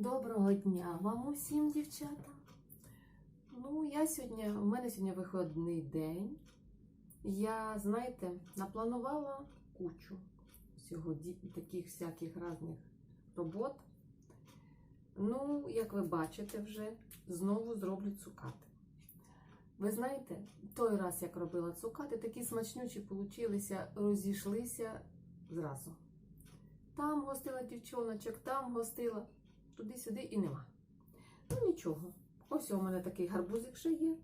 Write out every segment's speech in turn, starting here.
Доброго дня вам усім, дівчата. Ну, я сьогодні, у мене сьогодні виходний день. Я, знаєте, напланувала кучу всього таких всяких різних робот. Ну, як ви бачите, вже знову зроблю цукати. Ви знаєте, той раз, як робила цукати, такі смачнючі получилися, розійшлися зразу. Там гостила дівчоночок, там гостила, туди-сюди і нема. Ну нічого. Ось у мене такий гарбузик ще є.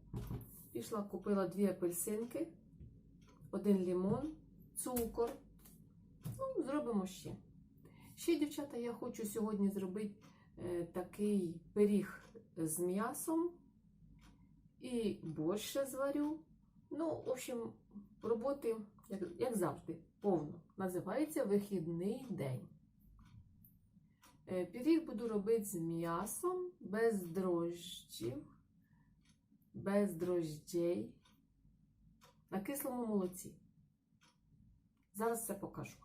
Пішла, купила дві апельсинки, один лимон, цукор. Ну, зробимо ще. Ще, дівчата, я хочу сьогодні зробити е, такий пиріг з м'ясом і борщ зварю. Ну, в общем, роботи, як, як завжди, повно. Називається вихідний день. Е, Пиріг буду робити з м'ясом, без дрожджів, без дрожджей, на кислому молоці. Зараз все покажу.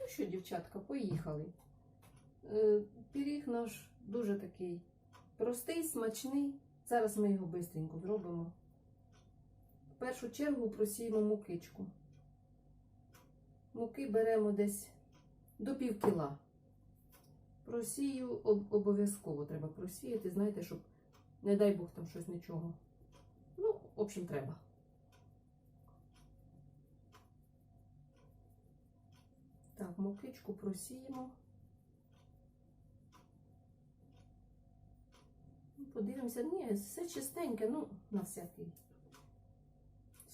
Ну що, дівчатка, поїхали. Е, Пиріг наш дуже такий простий, смачний. Зараз ми його швидко зробимо. Першу чергу просіємо мукичку. Муки беремо десь до пів кіла. Просію об- обов'язково треба просіяти, знаєте, щоб, не дай Бог, там щось нічого. Ну, в общем, треба. Так, мукичку просіємо. Ну, Подивимося, ні, все чистеньке, ну, на всякий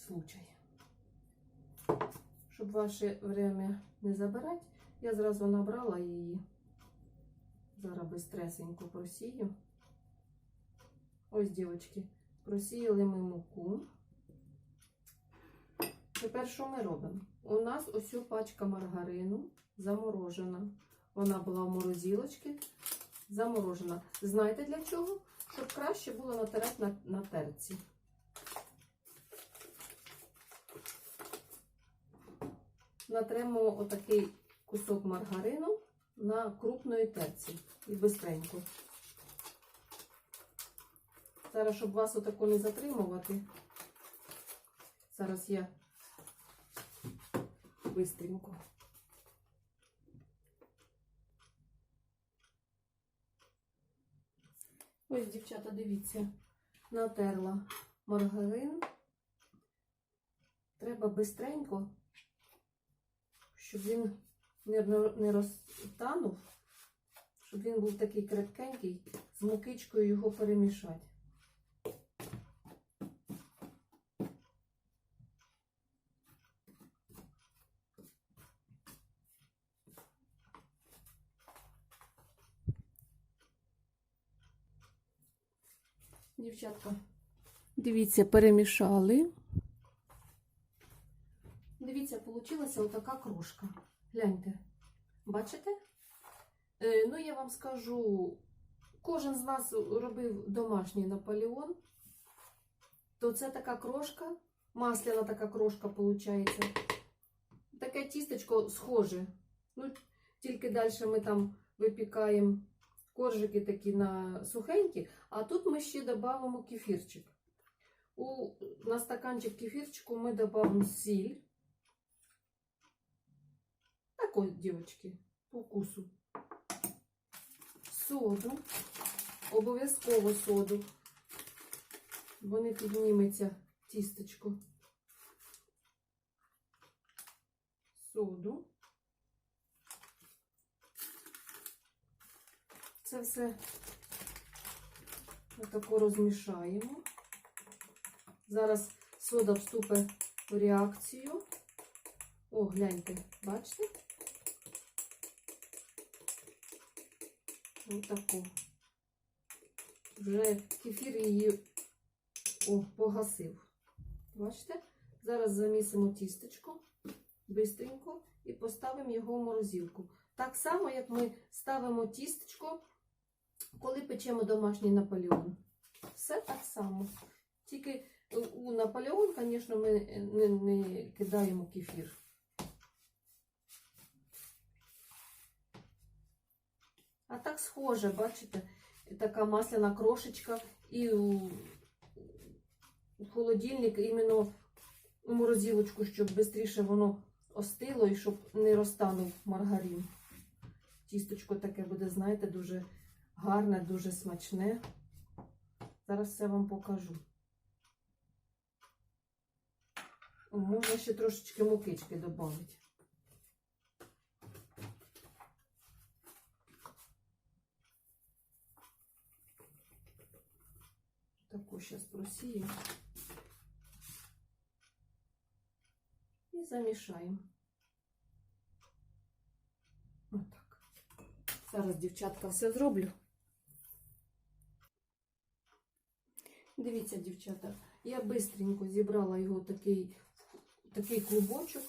случай. Щоб ваше время не забирати, я зразу набрала її. Зараз бистресенько просію. Ось, дівчатки, просіяли ми муку. Тепер що ми робимо? У нас ось пачка маргарину заморожена. Вона була в морозилочці, заморожена. Знаєте для чого? Щоб краще було натирати на, на терці. Натремо отакий кусок маргарину на крупної терці і бистренько. Зараз, щоб вас отако не затримувати, зараз я бистренько. Ось, дівчата, дивіться, натерла маргарин. Треба бистренько, щоб він не, розтанув, щоб він був такий крепкенький, з мукичкою його перемішати. Дівчатка, дивіться, перемішали. Дивіться, получилася отака крошка. Гляньте. Бачите? Е, ну, я вам скажу, кожен з нас робив домашній Наполеон, то це така крошка, масляна така крошка виходить. Таке тістечко схоже. Ну, тільки далі ми там випікаємо коржики такі на сухенькі, а тут ми ще додамо кефірчик. У, на стаканчик кефірчику ми додамо сіль. Так ось, дівчатки, по вкусу. Соду. Обов'язково соду. Бо не підніметься тістечко. Соду. Це все отако розмішаємо. Зараз сода вступить в реакцію. О, гляньте, бачите? Отаку. Вже кефір її о, погасив. Бачите? Зараз замісимо тістечко бистренько і поставимо його в морозилку. Так само, як ми ставимо тістечко, коли печемо домашній наполеон. Все так само. Тільки у Наполеон, звісно, ми не, не кидаємо кефір. А так схоже, бачите, така масляна крошечка і у, холодильник іменно у морозилочку, щоб швидше воно остило і щоб не розтанув маргарин. Тісточко таке буде, знаєте, дуже гарне, дуже смачне. Зараз все вам покажу. Можна ще трошечки мукички додати. Таку зараз просію. І замішаємо. Отак. Зараз, дівчатка, все зроблю. Дивіться, дівчата, я бистренько зібрала його такий, такий клубочок.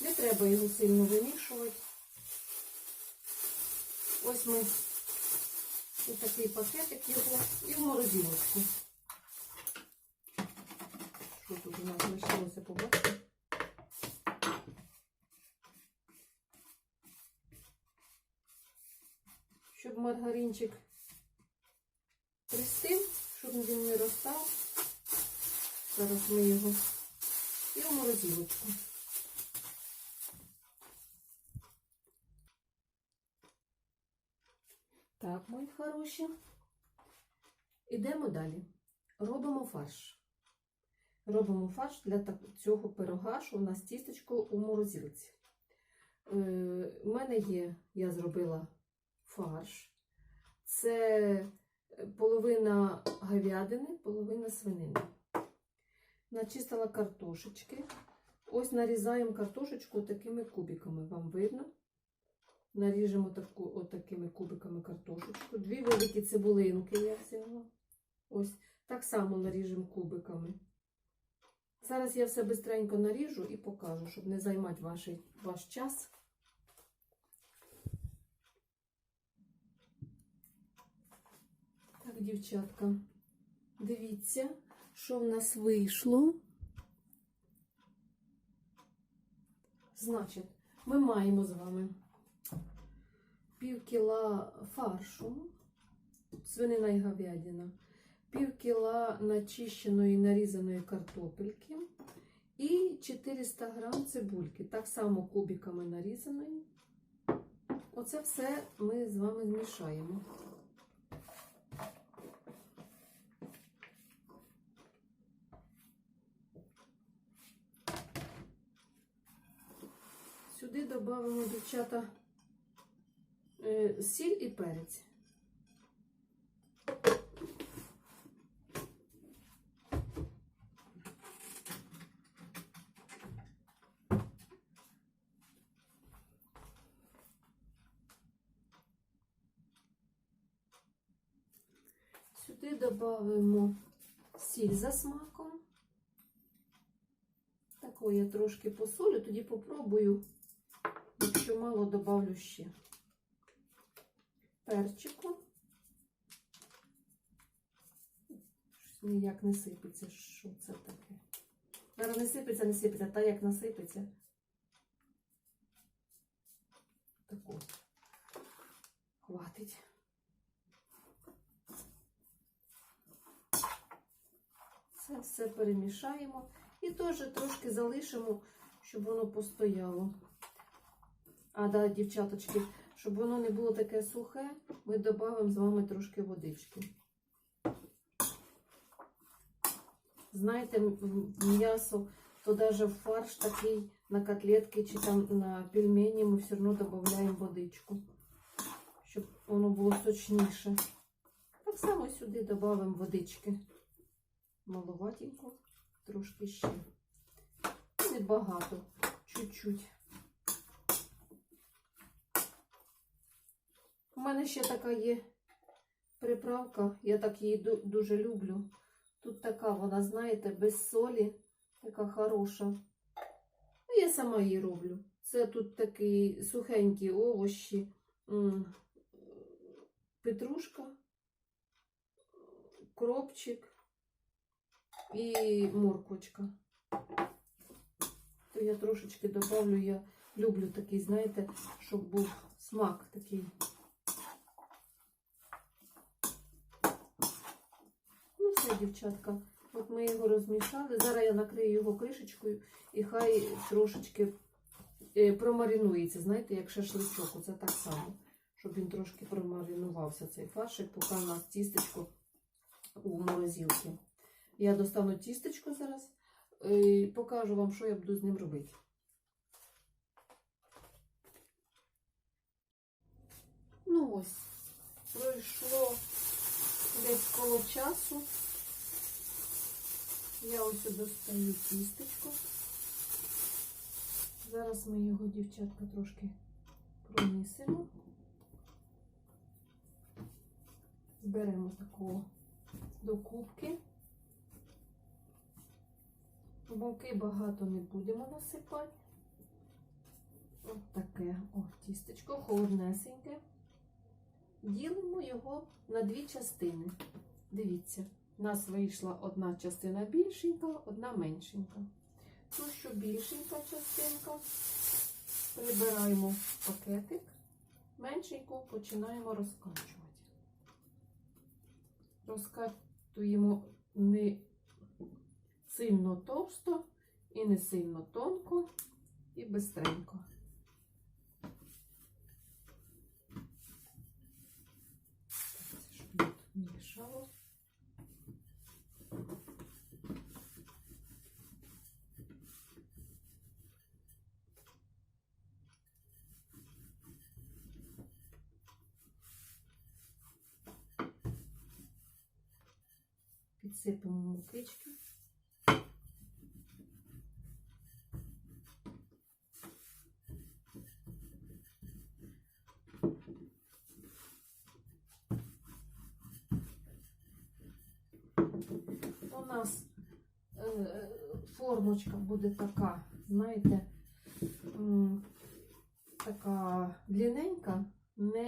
Не треба його сильно вимішувати. Ось ми ось такий пакетик його і в морозилочку. Що тут у нас лишилося побачити? Щоб маргаринчик пристив, щоб він не розстав. Зараз ми його і в морозилочку. Так, мої хороші. Ідемо далі. Робимо фарш. Робимо фарш для цього пирога, що у нас тістечко у морозилці. Е, У мене є, я зробила фарш. Це половина говядини, половина свинини. Начистила картошечки. Ось нарізаємо картошечку такими кубиками. Вам видно? Наріжемо таку, отакими кубиками картошечку. Дві великі цибулинки я взяла. Ось так само наріжемо кубиками. Зараз я все бистренько наріжу і покажу, щоб не займати ваш, ваш час. Так, дівчатка, дивіться, що в нас вийшло. Значить, ми маємо з вами пів кіла фаршу, свинина і говядина, пів кіла начищеної нарізаної картопельки і 400 грам цибульки, так само кубиками нарізаної. Оце все ми з вами змішаємо. Сюди додамо, дівчата, сіль і перець. Сюди додамо сіль за смаком. Таку я трошки посолю, тоді попробую, якщо мало, добавлю ще перчику. Ніяк не сипеться. Що це таке? Зараз не сипеться, не сипеться, та як насипеться. Таку. Хватить. Це все перемішаємо і теж трошки залишимо, щоб воно постояло. А, да, дівчаточки, щоб воно не було таке сухе, ми додамо з вами трошки водички. Знаєте, м'ясо, то навіть в фарш такий на котлетки чи там на пельмені ми все одно додаємо водичку, щоб воно було сочніше. Так само сюди додамо водички. Маловатенько, трошки ще. Небагато, чуть-чуть. У мене ще така є приправка, я так її дуже люблю. Тут така вона, знаєте, без солі, така хороша. Ну, Я сама її роблю. Це тут такі сухенькі овощі, петрушка, кропчик і морквочка. То я трошечки добавлю, я люблю такий, знаєте, щоб був смак такий. Ну, дівчатка. От ми його розмішали. Зараз я накрию його кришечкою і хай трошечки е, промаринується. Знаєте, як шашличок. Оце так само. Щоб він трошки промаринувався цей фаршик, поки у нас тістечко у морозилці. Я достану тістечко зараз е, і покажу вам, що я буду з ним робити. Ну ось, пройшло десь коло часу. Я ось достаю тістечко. Зараз ми його, дівчатка, трошки промісимо. Беремо такого до кубки. Муки багато не будемо насипати. Ось таке о, тістечко, холоднесеньке. Ділимо його на дві частини. Дивіться, у нас вийшла одна частина більшенька, одна меншенька. Ту, що більшенька частинка, прибираємо пакетик, меншеньку починаємо розкачувати. Розкатуємо не сильно товсто і не сильно тонко і бистренько. Щоб тут не мішало. Підсипемо мукички. У нас е, формочка буде така, знаєте, така длинненька, не,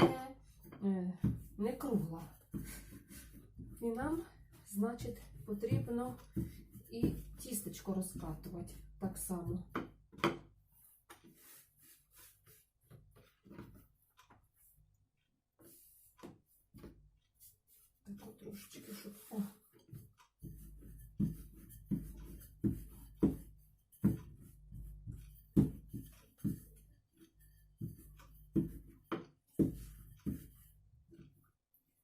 е, не кругла. І нам, значить, потрібно і тістечко розкатувати так само.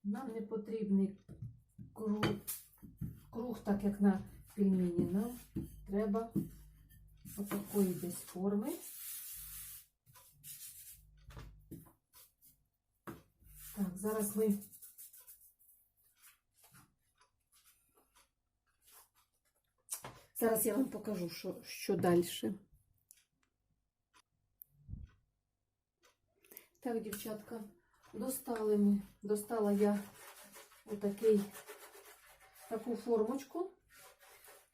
Нам не потрібний круг, круг, так як на пельмені. Нам треба отакої десь форми. Так, зараз ми зараз я вам покажу, що, що далі. Так, дівчатка, достали ми, достала я отакий, таку формочку.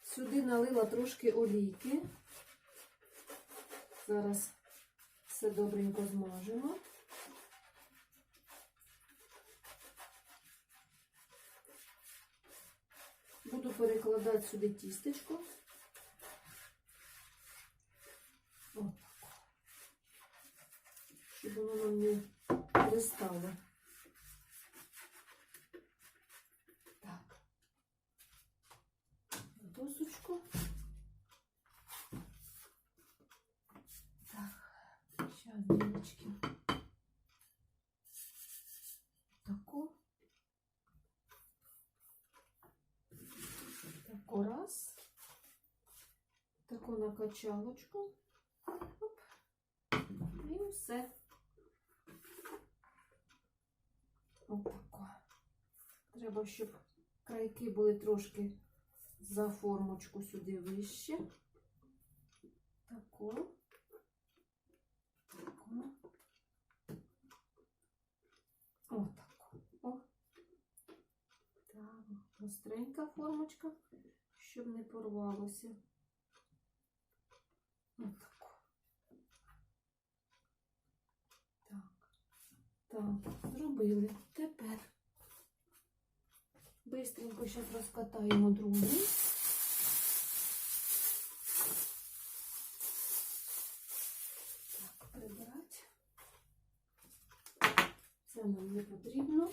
Сюди налила трошки олійки. Зараз все добренько змажемо. Буду перекладати сюди тістечко. Отак. Щоб воно нам не пристало. Так. Досочку. Так, сейчас, девочки. Таку. Таку раз. Таку накачалочку. Оп. І все. Отако. Треба, щоб крайки були трошки за формочку сюди вище. Тако. Тако. Отако. О. Так, гостренька формочка, щоб не порвалося. Отако. Так. Так, зробили. Тепер Бистренько зараз розкатаємо другий. Так, прибирати. Це нам не потрібно.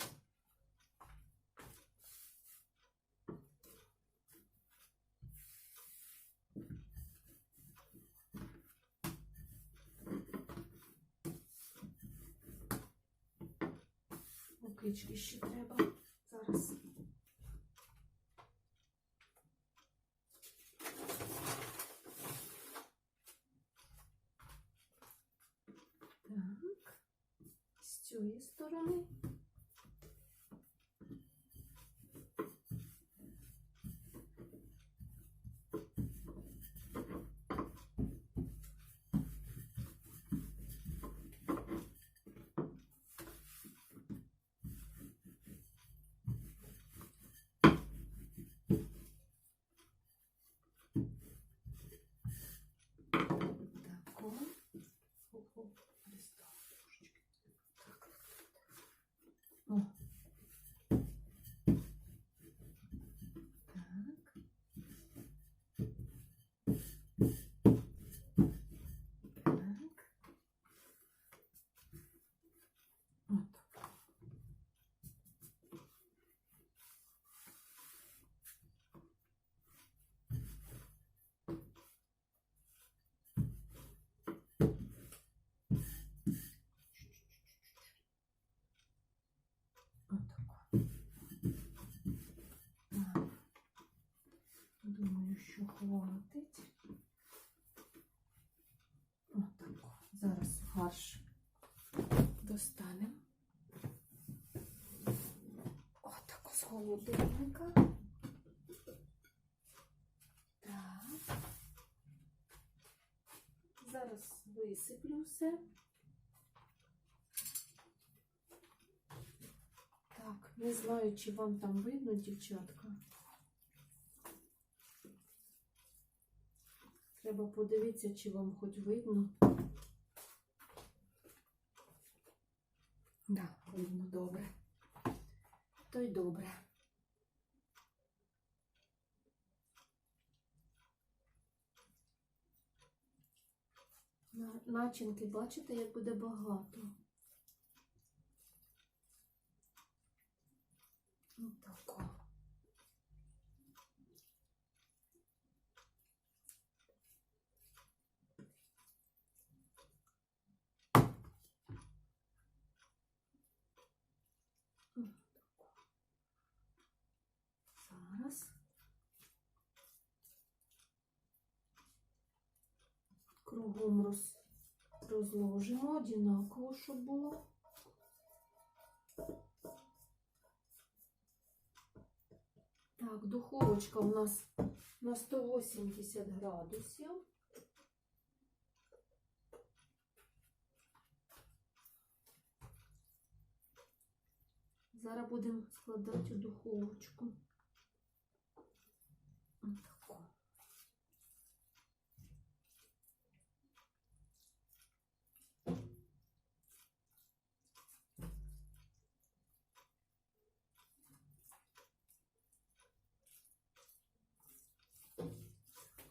Окички ще треба зараз. Так, з цієї сторони. Тако. Оп-оп, перестала трошечки. Так. О. Так. Так. Отак. Отак. Так. Думаю, що хватить. Отак. Зараз фарш достанемо. Отак з холодильника. Так. Зараз висиплю все. Так, не знаю, чи вам там видно, дівчатка. Треба подивитися, чи вам хоч видно. Да, видно добре. То й добре. Начинки, бачите, як буде багато. Отако. Отако. Зараз. Кругом роз, розложимо однаково, щоб було. Так, духовочка у нас на 180 градусів. Зараз будемо складати у духовочку. Отако.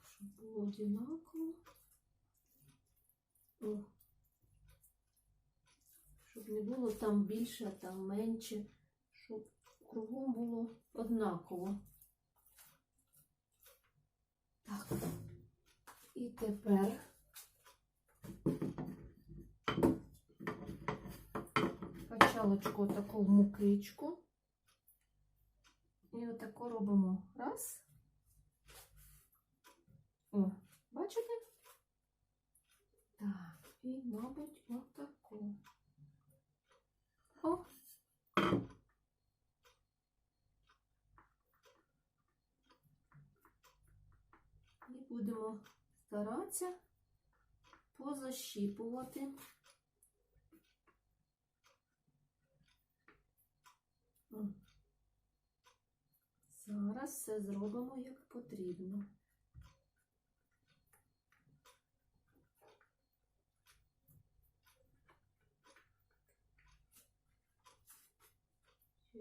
Щоб було одинаково. О. Щоб не було там більше, там менше, щоб кругом було однаково. Так. І тепер качалочку таку в мукичку. І отако робимо раз. О, бачите? Так, і, мабуть, отаку. О. І будемо старатися позащіпувати. Зараз все зробимо як потрібно.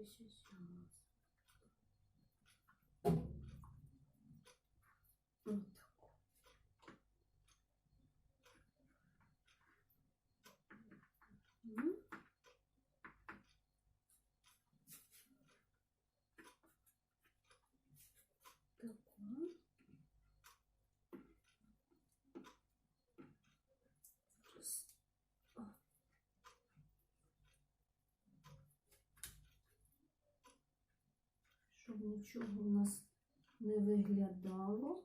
Щось, щось у нас. Щоб нічого у нас не виглядало.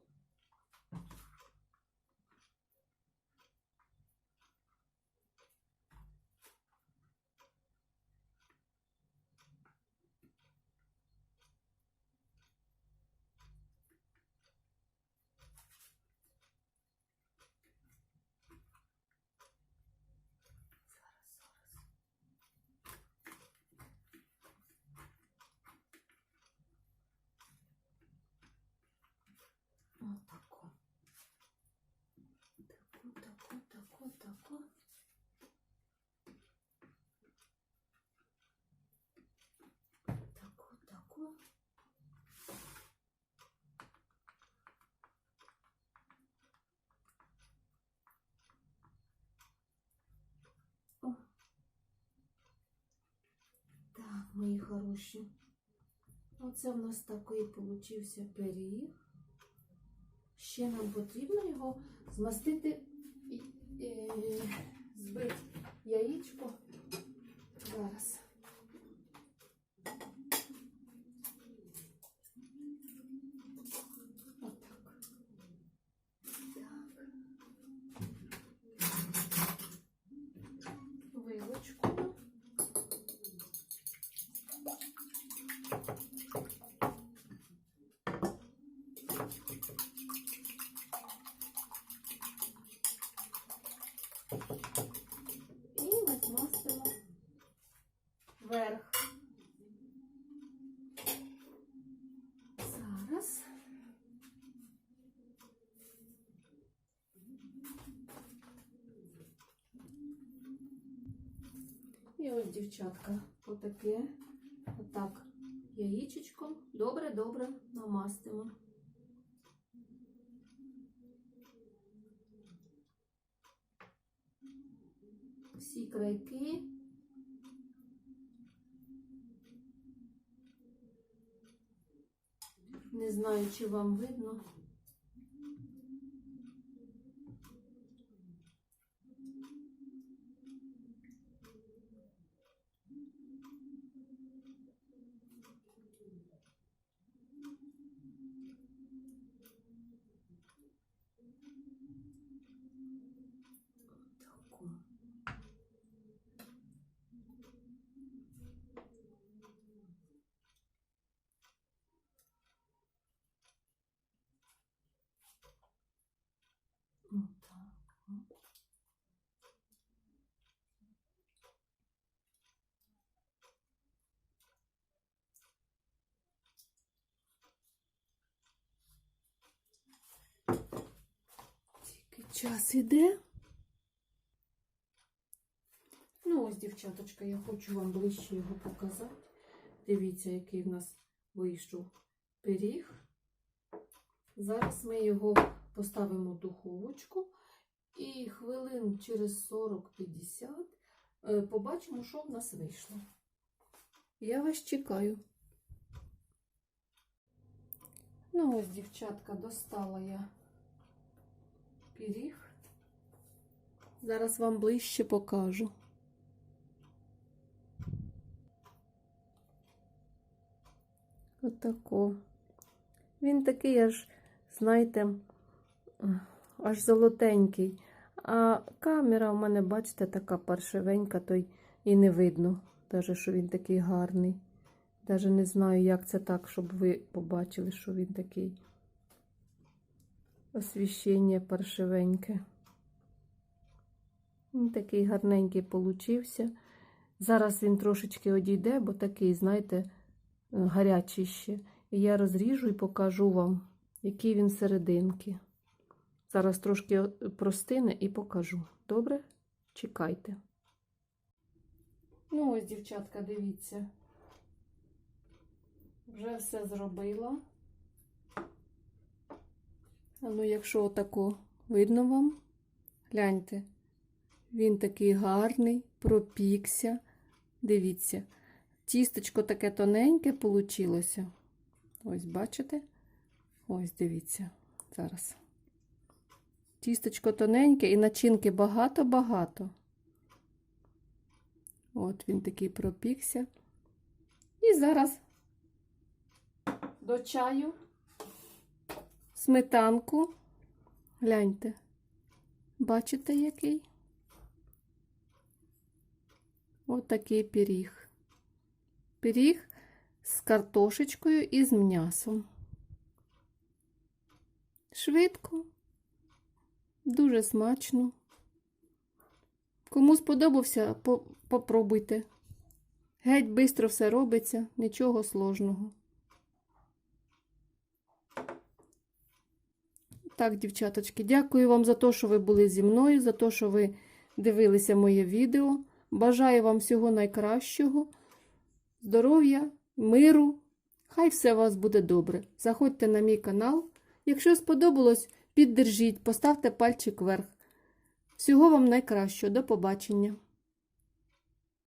Отако. Тако, тако, тако, тако. Тако, тако. О. Так, мої хороші. Оце в нас такий получився пиріг. Ще нам потрібно його змастити, і- збити яєчко. Зараз. Отак. Так. Вилочкою. І ми змастимо верх. Зараз. І ось, дівчатка, отаке, отак, яєчечком добре-добре намастимо. всі крайки. Не знаю, чи вам видно. Таку. Отак. от. Тільки час іде. Ну, ось, дівчаточка, я хочу вам ближче його показати. Дивіться, який в нас вийшов пиріг. Зараз ми його поставимо в духовочку і хвилин через 40-50 е, побачимо, що в нас вийшло. Я вас чекаю. Ну, ось, дівчатка, достала я пиріг. Зараз вам ближче покажу. Отако. Він такий аж, знаєте, аж золотенький. А камера у мене, бачите, така паршивенька, то і не видно, навіть, що він такий гарний. Навіть не знаю, як це так, щоб ви побачили, що він такий освіщення паршивеньке. Він такий гарненький получився. Зараз він трошечки одійде, бо такий, знаєте, гарячий ще. І я розріжу і покажу вам, який він серединки. Зараз трошки простине і покажу. Добре? Чекайте. Ну, ось, дівчатка, дивіться. Вже все зробила. Ну, якщо отако видно вам, гляньте, він такий гарний, пропікся. Дивіться, тістечко таке тоненьке получилося. Ось, бачите? Ось, дивіться, зараз. Тістечко тоненьке і начинки багато-багато. От він такий пропікся. І зараз до чаю сметанку. Гляньте. Бачите, який? Ось такий пиріг. Пиріг з картошечкою і з м'ясом. Швидко, дуже смачно. Кому сподобався, попробуйте. Геть бистро все робиться, нічого сложного. Так, дівчаточки, дякую вам за те, що ви були зі мною, за те, що ви дивилися моє відео. Бажаю вам всього найкращого, здоров'я, миру. Хай все у вас буде добре. Заходьте на мій канал. Якщо сподобалось, піддержіть, поставте пальчик вверх. Всього вам найкращого. До побачення.